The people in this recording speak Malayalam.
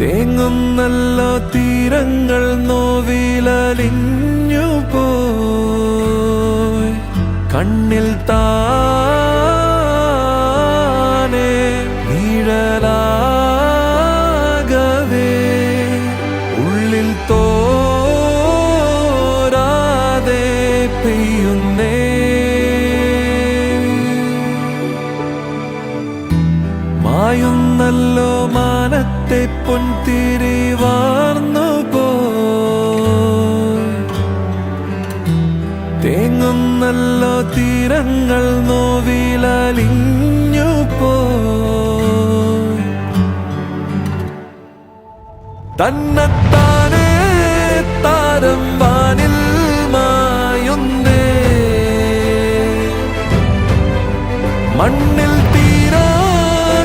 തേങ്ങുന്നല്ലോ തീരങ്ങൾ നോവിലലിഞ്ഞു പോയി. കണ്ണിൽ താനെ നീഴലാകവേ. ഉള്ളിൽ തോരാതെ പെയ്യുന്നേ. മായുന്നല്ലോ മാനത്തെ പൊൻതിരി വാർന്നു പോങ്ങുന്നല്ലോ തേങ്ങുന്നല്ലോ തീരങ്ങൾ നോവിലലിഞ്ഞു പോ തന്നെത്താനേ താരം വാനിൽ മായുന്നേ. മണ്ണിൽ